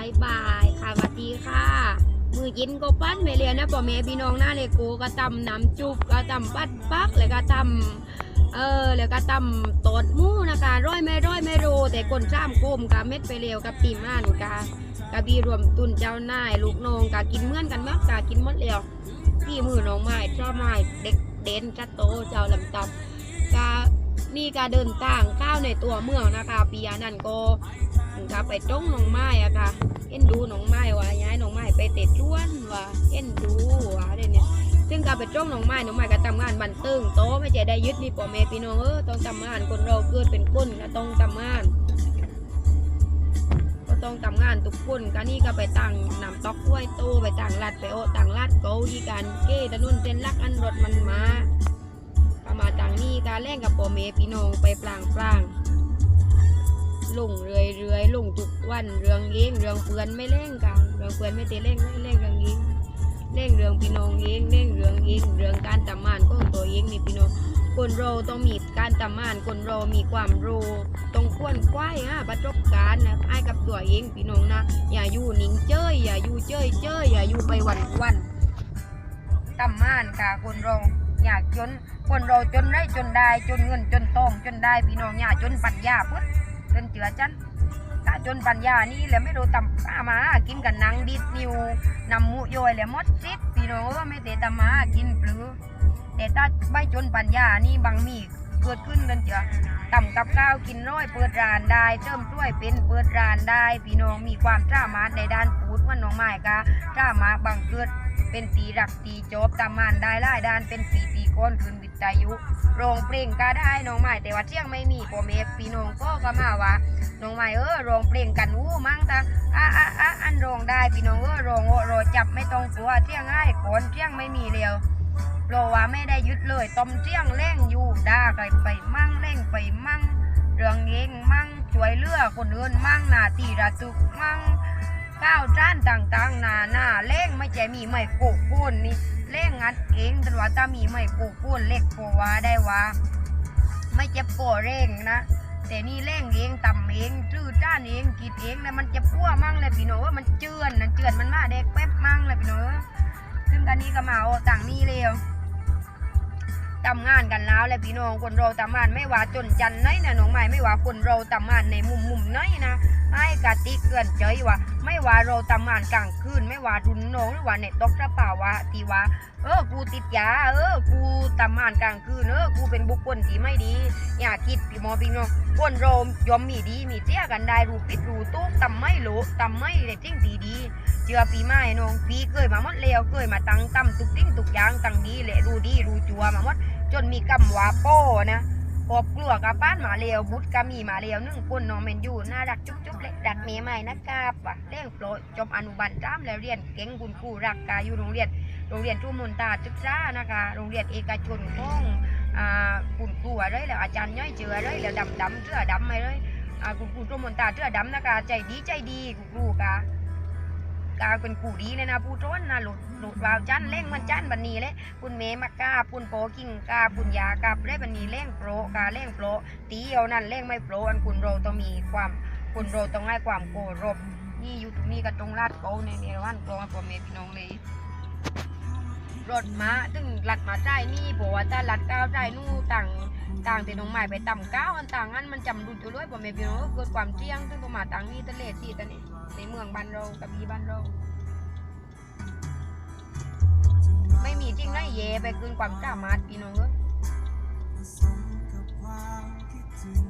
ายบายค่ะสวัสดีค่ะมือยินก็ปั้นไปเรียนนะพ่อแม่พี่น้องหน้าเลโกก็ตำน้ำจุบก็ตำปัดปักแล้วก็ตำเออแล้วก็ตำตอดมูนะคะร้อยไม่ร้อยไม่โรแต่คนจ้ามโกมกับเม็ดไปเร็วกับตีม่านกะกะบีรวมตุนเจ้านายลูกน้องกะกินเมื่อนกันมากกะกินหมดแล้วพี่มือน้องไม้ชอบไม้เด็กเด่นจัดโตเจ้าลำตับกะนี่กะเดินต่างก้าวในตัวเมืองนะคะปีนั่นก็ กะไปจ้องหนองไม้อะค่ะเอ็นดูหนองไม้ว่าย้ายหนองไม้ไปเตะจ้วนว่าเอ็นดูว่าเดี๋ยวนี้ซึ่งการไปจ้องหนองไม้หนองไม้ก็ทำงานบันเทิงโตไม่ใช่ได้ยึดนี่พ่อแม่พี่น้องเออต้องทำงานคนเราเกิดเป็นคนก็ต้องทำงานก็ต้องทำงานทุกคนก็นี่ก็ไปตั้งนำตอกกล้วยโตไปตั้งลัดไปโอตั้งลัดเกาที่การเก้ถนนเส้นลักอันรถมันมาก็มาตั้งนี่การแล่งกับพ่อแม่พี่น้องไปปลางปลางๆ ลงเรื่อยเรื่อยๆลงทุกวันเรื่องเองเรื่องเพื่อนไม่เล่งกันเรื่องเพื่อนไม่เตะเล่งไม่เล่งเรื่องเองเล่งเรื่องพี่น้องเองเล่งเรื่องเองเรื่องการทำงานของตัวเองนี่พี่น้องคนเราต้องมีการทำงานคนเรามีความรู้ต้องควนควายฮะประสบการนะให้กับตัวเองพี่น้องนะอย่าอยู่นิ่งเจ้ยอย่าอยู่เจ้ยเจ้ยอย่าอยู่ไปวันวันทำงานค่ะคนเราอยากจนคนเราจนได้จนได้จนเงินจนทองจนได้พี่น้องอย่าจนปัญญาเพื่อ จนเจือจันถ้าจนปัญญานี่แหละไม่รู้ตำป้ามาหากินกันนังดิดนิวนำมูโยยแหละมดซิดพี่น้องไม่เตะตำมากินปลือแต่ถ้าไม่จนปัญญานี่บางมีเกิดขึ้นกันเจือต่ำกับข้าวกินร้อยเปิดร้านได้เติมถ้วยเป็นเปิดร้านได้พี่น้องมีความสามาในด้านปูดว่าน้องไม้กะสามาบังเกิด เป็นตีรักตีจบตามานได้หลายด้านเป็นปีตีก้นคืนวิทยุโรงเพลงก็ได้น้องไม้แต่ว่าเที่ยงไม่มีพ่อแม่พี่น้องก็ก็มาว่าน้องไม้เออโรงเพลงกันวู้มั่งตาอะอะอะอันโรงได้พี่น้องเออโรงโอ้รจับไม่ต้องกลัวเที่ยงง่ายก่อนเที่ยงไม่มีเร็วเพรว่าไม่ได้ยึดเลยต้มเที่ยงเร่งอยู่ด่าไปไปมั่งเร่งไปมั่งเรื่องเองมั่งช่วยเลือคนอื่นมั่งหน้าที่ระตุกมั่ง ก้าวจ้านต่างๆหนาหน้าเร่งไม่ใช่มีไม่โกกโคนนี่เร่งงัดเองแต่ว่าถ้ามีไม่โกกโคนเล็กโกว่าได้ว่าไม่เจ็บปวดเร่งนะแต่นี่เร่งเองต่ำเองจื้อจ้านเองกิดเองแล้วมันจะพัวมั่งเลยพี่น้องว่ามันเจือนนะเจือนมันมาเด็กแป๊บมั่งเลยพี่น้องซึ่งกันนี้ก็มาเอาต่างนี่เร็วทำงานกันแล้วเลยพี่น้องคนเราทำงานไม่ว่าจนจันไหนนะน้องใหม่ไม่ว่าคนเราทำงานในมุมมุมไหนนะ ให้กะติกเกินเฉยว่า ไม่ว่าเราทำงานกลางคืนไม่ว่ารุนน้องหรือว่าในตกเสภาวะที่ว่าเออกูติดยาเออกูทำงานกลางคืนเออกูเป็นบุคคลที่ไม่ดี อย่าคิดพี่มอพี่น้องคนเรายอมมีดีมีเสียกันได้รู้ผิดรู้ตู้ทำไม่รู้ทำไม่ได้จริงดีดีเชื่อปีไม้น้องปีเคยมาหมดแล้วเคยมาตั้งตั้มทุกสิ่งทุกยางตั้งดีแหละรูดีรูจัวมาหมดจนมีกำว่าโป้นะ พอบกลัวกับป้านหมาเลวบุตรก็มีหมาเลวนึ่งคนน้องเมนอยู่น่ารักจุ๊บจุ๊บเลยดัดเมียใหม่นะครับว่ะเร่งโปรดจบอนุบาลจ้ามแล้วเรียนเก่งคุณครูรักกาอยู่โรงเรียนโรงเรียนทุ่มนตาศึกษานะคะโรงเรียนเอกชนของอ่าคุณครูอะไรแล้วอาจารย์ย่อยเจืออะไรแล้วดำดำเสื้อดำอะไรเลยอ่าคุณครูทุ่มนตาเสื้อดำนะคะใจดีใจดีคุณครูกะ กาเป็นกูดีเลยนะผู้ต้นนะหลุดหลุดวาวจันเล่งมันจันบันนี้เลยคุณเมมากาปุ่นโปกิ่งกาขุนยากาเล่บันนี้เล่งโปรกาเล่งโปรตีเอานั่นเล่งไม่โปรอันคุณเราต้องมีความคุณเราต้องให้ความโกรบนี่อยู่ตรงนี้กับตรงลาดโกในเนรวันกรองพ่อแม่พี่น้องเลย รถมาตึงลัดมาใจนี่บอกว่าถ้าลัดก้าวใจนู่นต่างต่างแต่น้องใหม่ไปต่ำก้าวอันต่างอันมันจำรุดอยู่ด้วยผมไม่พี่น้องเกิดความเที่ยงตึงต้องมาต่างนี่ทะเลที่ตอนนี้ในเมืองบ้านเรากับมีบ้านเรา ไม่มีจริงไรเย่ไปคืนความสามารถพี่น้องเอ้ย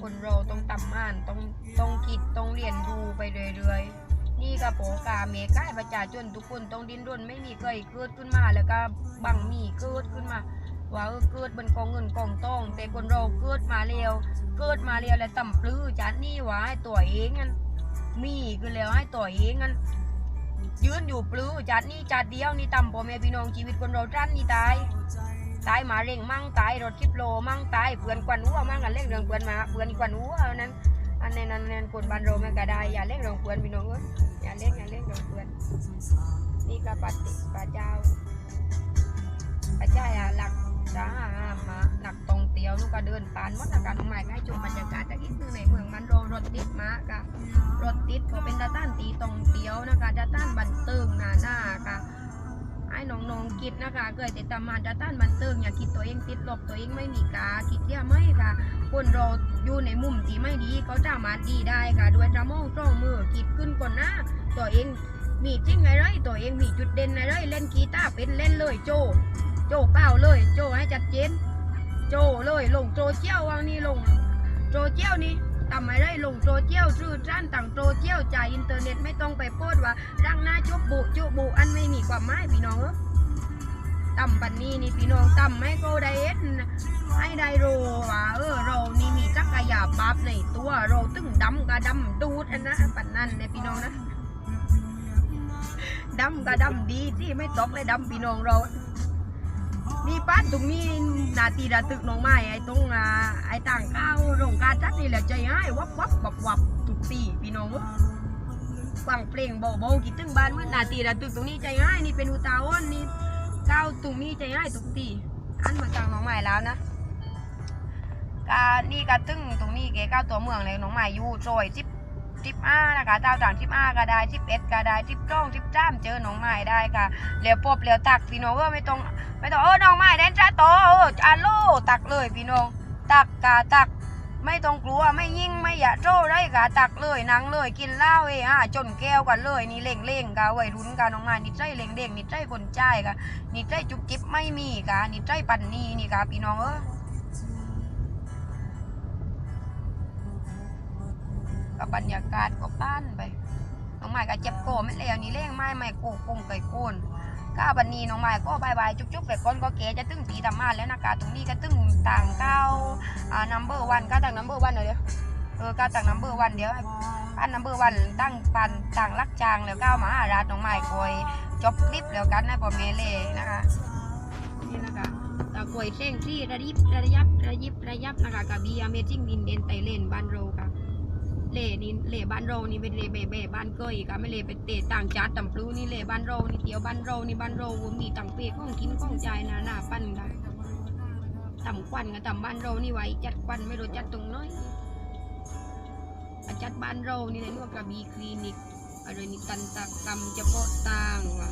คนเราต้องตำอ่านต้องต้องคิดต้องเรียนรู้ไปเรื่อยๆ นี่ก็โปกาเมกายประชาชนทุกคนต้องดิ้นรนไม่มีเคยเกิดขึ้นมาแล้วก็บังมีเกิดขึ้นมาว่าเออเกิดบนกองเงินกองทอง แต่คนเราเกิดมาเร็วเกิดมาเร็วแล้วต่ำปลื้อจัดนี่ว่าให้ตัวเองกันมีคือแล้วให้ตัวเองกันยืนอยู่ปลื้อจัดนี่จัดเดียวนี่ต่ำพ่อแม่พี่น้องชีวิตคนเราจันนี่ตายตายมาเร่งมั่งตายรถคิปโลมั่งตายเพื่อนกวนหัวมั่งกันเล่นเรื่องเพื่อนมาเพื่อนกวนหัวนั้น อันนั้นอันนั้นคนบ้านเรมก็ได้อย่าเล่นรองเพื่อนพี่น้องเอ้ยอย่าเล่นอย่าเล่นรองเพื่อนนี่ก็ปฏิปะเจ้าปะเจ้าอย่าหลักสาหามาหนักตรงเตียวลูกก็เดินผ่านวัดการใหม่ก็ให้ชมบรรยากาศจากอีกนึงในเมืองมันโรรถติดมากค่ะรถติดก็เป็นตาต้านตีตรงเตียวนะคะตาต้านบันเติงหนาหน้าค่ะ ไอ้น้องๆคิดนะคะ เกิดติดตามมาตาต้านบันเติงอย่าคิดตัวเองติดลบตัวเองไม่มีกาคิดเที่ยไม่ค่ะ คนเราอยู่ในมุมที่ไม่ดีเขาสามาดีได้ค่ะ ด้วยจะมองตรงมือคิดขึ้นก่อนหน้าตัวเองมีจริงอะไรตัวเองมีจุดเด่นอะไรเล่นกีตาร์เป็นเล่นเลยโจ โจเปล่าเลย โจให้จัดเจนโจเลยลงโจเจี้ยววางนี่ลงโจเจี้ยวนี่ทำอะไรลงโจเจี้ยวชื่อจ้านต่างโจเจี้ยวจ่ายอินเทอร์เน็ตไม่ต้องไปโพสว่าดังหน้าจุบบุจุบุอัน วามหมายพี่น้องต่ำปันนี้นี่พี่น้องต่ำไม่ก็ได้เอ็นให้ได้โรว่าเออเรานี่มีจักรยานบับในตัวเราตึงดำกับดำดูดอันนะปันนั่นเนี่ยพี่น้องนะดำกับดำดีที่ไม่ตกเลยดำพี่น้องเรานี่ป้านตรงนี้นาทีระตึกน้องไม้ไอ้ตรงอ่าไอ้ต่างก้าวโรงการจัดนี่แหละใจง่ายวับวับวับวับทุกตีพี่น้องเอ้ย ฟังเพลงเบาๆคิดถึงบ้านเมื่อนาทีระตึกตรงนี้ใจง่ายนี่เป็นอุตาหอนนี่ก้าวตรงนี้ใจง่ายทุกตีอันมาจากน้องไม้แล้วนะกานี่กาตึงตรงนี้เก๋ก้าวตัวเมืองเลยน้องไม้อยู่ซอยจิบจิบอ้านะคะเจ้าต่างจิบอ้าก็ได้จิบเอ็ดก็ได้จิบจ้องจิบจ้ามเจอน้องไม้ได้ค่ะเหลียวปบเหลียวตักพี่น้องเออไม่ต้องไม่ต้องเออน้องไม้แดนจ้าโตเอออาโลตักเลยพี่น้องตักกาตัก ไม่ต้องกลัวไม่ยิ่งไม่อย่าโจ้ได้กาตักเลยนังเลยกินเหล้าเอ้ฮะจนแก้วกันเลยนี่เล่งเล่งกาวัยรุ่นกาน้องม้นิดใจเล่งเล่งนิดใจคนใจกะนิดใจจุบจิบไม่มีกานิดใจปันนี่นี่กาพี่น้องเออกับบรรยากาศก็ป้านไปน้องไม้ก็เจ็บโกไม่แล้วนี่เล่งไม้ไม่โกกงไก่โกน ก้าบันนี้น้องไม้ก็บายบายจุ๊บๆแต่ก้นก็เก๋จะตึ้งตีตำมาแล้วนะกาตรงนี้ก็ตึ้งต่างเก้าอ่านัมเบอร์วันก้าวต่างนัมเบอร์วันเดี๋ยวเออก้าวต่างนัมเบอร์วันเดี๋ยวปันนัมเบอร์วันตั้งปันต่างลักจางแล้วก้าวมาหาราดน้องไม้คอยจบคลิปแล้วกันนะปอเมเล่นะคะนี่นะคะตะกวยเส้งที่ระยิบระยับระยิบระยับนะคะกับบีอเมจิงดินเดนไตเลนบ้านโรค่ะ เลนี่เลบ้านเรานี่เป็นเลเบเบบ้านเกยก็ไม่เล่เป็นเตะต่างจัดต่ำพลูนี่เลบ้านเรานี่เตียวบ้านเรานี่บ้านเรามีต่างเปียของกินของใจนาหน้าปั้นกันต่ำควันกับต่ำบ้านเรานี่ไว้จัดควันไม่รู้จัดตรงน้อยอะจัดบ้านเรานี่ในนวดกระบีคลินิกอะไรนี่ตันตกรรมเฉพาะต่างว่ะ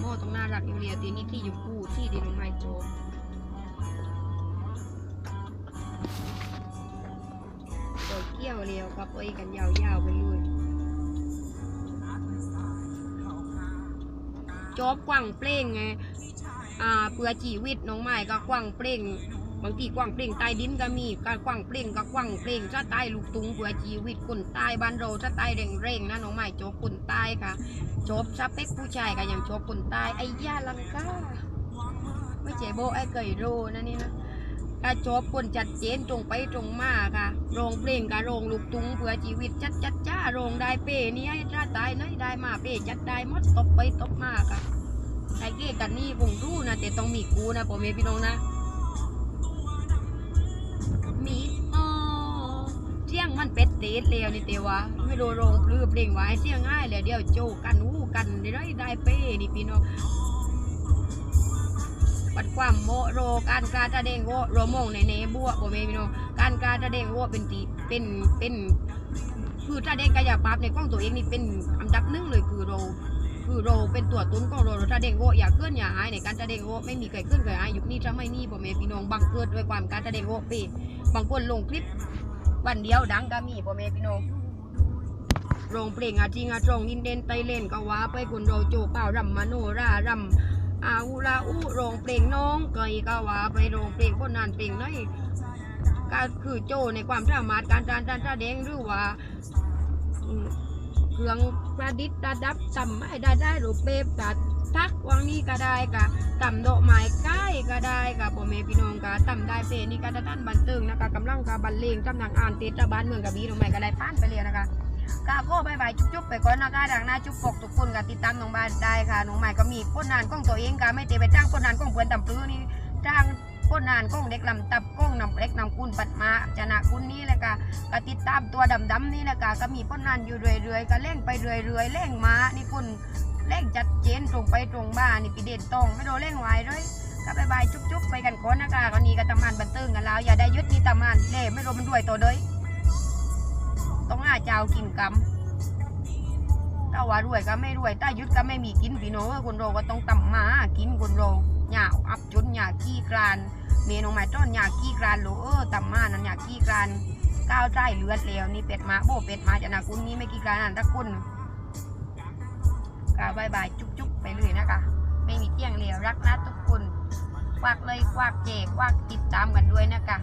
หม้อตรงหน้ารักอยู่เรียตีนี่ที่อยู่กู้ที่ดีลงไม้โจ กตัวเกี่ยวเร็วก็ไปกันยาวๆไปเลยจบกว้างเปล่งไงอ่าเปือจีวิตน้องไม้ก็กว้างเปล่งบางทีกว้างเปล่งใต้ดินก็มีการกว้างเปล่งก็กว้างเปล่งถ้าใต้ลูกตุงเปือจีวิตคนใต้บ้านเราถ้าใต้เร่งๆนะน้องไม้จบคนใต้ค่ะจบสเปคผู้ชายก็ยังจบคนใต้ไอ้ย่าลังกาไม่เจ๊โบไอ้เกยโรนะนี่นะ กระจบคนจัดเจนตรงไปตรงมาค่ะ โรงเพลงกับโรงลูกตุงเพื่อชีวิตจัดจัดจ้าโรงได้เป้นี่ให้จ้าตายน้อยได้มาเป้จัดได้หมดตบไปตบมาค่ะไอ้เก้กันนี่คงรู้นะแต่ต้องมีกูนะพ่อแม่พี่น้องนะ มีอ๋อเสี่ยงมันเป็ดเตดแล้วนี่เตวะไม่รู้โรงพลือเพลงไว้เสี่ยงง่ายเลยเดี๋ยวโจกันหูกันได้ได้เป้นี่พี่น้อง ปัดความโมโรการการแสดงโวโรโมงในเนบัวโอเมพี่น้องการการแสดงโวเป็นตีเป็นเป็นคือถ้าเด็กกายภาพในกล้องตัวเองนี่เป็นอันดับหนึ่งเลยคือโรคือโรเป็นตัวต้นของโรถ้าเด็กโวอย่าเคลื่อนอย่าหายในการแสดงโวไม่มีใครเคลื่อนใครหายยุคนี้จะไม่นี่พ่อแม่พี่น้องบางเกิดด้วยความการแสดงโวเปบางคนลงคลิปวันเดียวดังก็มีพ่อแม่พี่น้องโรงเพลงอาจริงอาจรงนินเดนไตเล่นก็ว่าไปคนเราโจเป่ารำมโนรารำ อาอุลาอุโรงเพลงน้องเกก็ว่าไปโรงเพลงคนนานเพลงน้อยก็คือโจในความสามารถการการการแสดงหรือว่าเครื่องประดิษฐ์ระดับต่ำไม่ได้ได้หรูปแบบกัทักวางนี้ก็ได้กะต่ำดอกไม้ใกล้ก็ได้กะพ่อแม่พี่น้องกะต่ำได้เพลนี่ก็จะท่านบันเทิงนะคะกำลังกะบรรเลงกำลังอ่านเทศบาลเมืองกะบีตรงไหนก็ได้ป้านไปเลยนะคะ กาโก้บายบายจุ๊บๆไปก่อนนะคะดังหน้าจุ๊บปกทุกคนก็ติดตามน้องบ้านได้ค่ะน้องใหม่ก็มีคนนานกล้องตัวเองก็ไม่เตะไปจ้างคนนานกล้องเพื่อนตำปื้อนี่จ้างคนนานกล้องเด็กลำตับกล้องนำเล็กนำกุนปัดมาชนะคุณนี่แหละค่ะก็ติดตามตัวดำๆนี่แหละค่ะก็มีคนนานอยู่เรื่อยๆก็เล่งไปเรื่อยๆเล่งมานี่คุณเล่งจัดเจนตรงไปตรงมานี่ปีเด่นตรงไม่โดนเล่งไว้เลยก็บายบายจุ๊บๆไปกันก่อนนะคะวันนี้ก็ตำมันบันเทิงกันแล้วอย่าได้ยึดนี่ตำมันเล่ไม่รู้มันด้วยตัวเด้ย ต้องหาเจ้ากินกำถ้าว่ารวยก็ไม่รวยถ้ายึดก็ไม่มีกินพี่น้องคนเราก็ต้องตำมากินคนเราอย่าอับจนอย่าขี้กรานเมนูไม้ต้นอย่าขี้กรานโลเออตำมานั่นอย่าขี้กรานก้าวใจเลือดแล้วนี่เป็ดมาโบเป็ดมาจะนาคุณนี่ไม่ขี้กรานนั่นตะคุณก็บายบายจุ๊บๆไปเลยนะคะไม่มีเที่ยงเหลวรักนะทุกคนควักเลยควักเจควักติดตามกันด้วยนะคะ